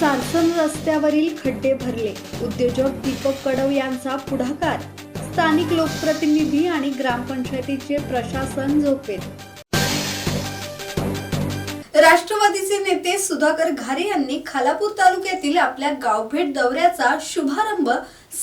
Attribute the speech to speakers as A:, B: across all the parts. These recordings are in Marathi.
A: सारसन रस्त्यावरील खड्डे भरले. उद्योजक दीपक कडव यांचा पुढाकार. स्थानिक लोकप्रतिनिधी आणि ग्रामपंचायतीचे प्रशासन झोपेत. राष्ट्रवादीचे नेते सुधाकर घारे यांनी खालापूर तालुक्यातील आपल्या गावभेट दौऱ्याचा शुभारंभ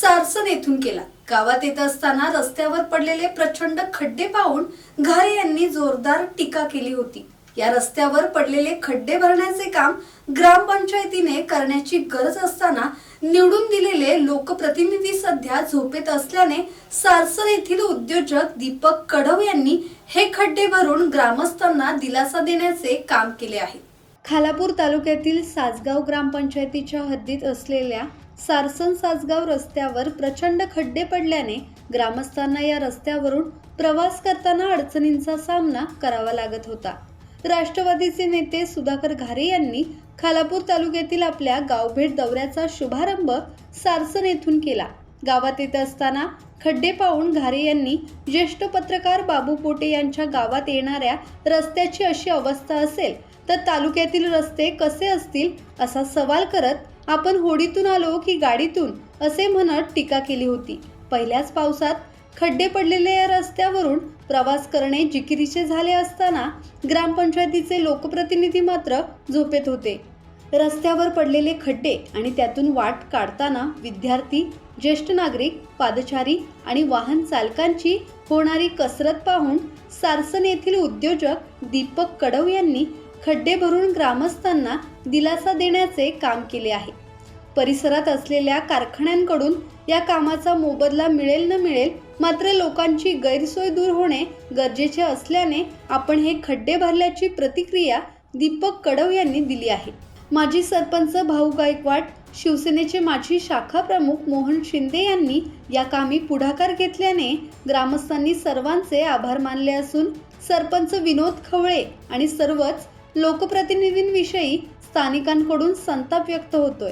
A: सारसन येथून केला. गावात येत असताना रस्त्यावर पडलेले प्रचंड खड्डे पाहून घारे यांनी जोरदार टीका केली होती. या रस्त्यावर पडलेले खड्डे भरण्याचे काम ग्रामपंचायतीने करण्याची गरज असताना निवडून दिलेले लोकप्रतिनिधी सध्या झोपेत असल्याने सारसन येथील उद्योजक दीपक कडव यांनी हे खड्डे भरून ग्रामस्थांना दिलासा देण्याचे काम केले आहे. खालापूर तालुक्यातील सासगाव ग्रामपंचायतीच्या हद्दीत असलेल्या सारसन सासगाव रस्त्यावर प्रचंड खड्डे पडल्याने ग्रामस्थांना या रस्त्यावरून प्रवास करताना अडचणींचा सामना करावा लागत होता. राष्ट्रवादीचे नेते सुधाकर घारे यांनी खालापूर तालुक्यातील आपल्या गावभेट दौऱ्याचा शुभारंभ सारसन येथून केला. गावात येत असताना खड्डे पाहून घारे यांनी ज्येष्ठ पत्रकार बाबू पोटे यांच्या गावात येणाऱ्या रस्त्याची अशी अवस्था असेल तर तालुक्यातील रस्ते कसे असतील असा सवाल करत आपण होडीतून आलो की गाडीतून असे म्हणत टीका केली होती. पहिल्याच पावसात खड्डे पडलेल्या या रस्त्यावरून प्रवास करणे जिकिरीचे झाले असताना ग्रामपंचायतीचे लोकप्रतिनिधी मात्र झोपेत होते. रस्त्यावर पडलेले खड्डे आणि त्यातून वाट काढताना विद्यार्थी ज्येष्ठ नागरिक पादचारी आणि वाहन चालकांची होणारी कसरत पाहून सारसन येथील उद्योजक दीपक कडव यांनी खड्डे भरून ग्रामस्थांना दिलासा देण्याचे काम केले आहे. परिसरात असलेल्या कारखान्यांकडून या कामाचा मोबदला मिळेल न मिळेल मात्र लोकांची गैरसोय दूर होणे गरजेचे असल्याने आपण हे खड्डे भरल्याची प्रतिक्रिया दीपक कडव यांनी दिली आहे. माजी सरपंच भाऊ गायकवाड शिवसेनेचे माजी शाखा प्रमुख मोहन शिंदे यांनी या कामी पुढाकार घेतल्याने ग्रामस्थांनी सर्वांचे आभार मानले असून सरपंच विनोद खवळे आणि सर्वच लोकप्रतिनिधींविषयी स्थानिकांकडून संताप व्यक्त होतोय.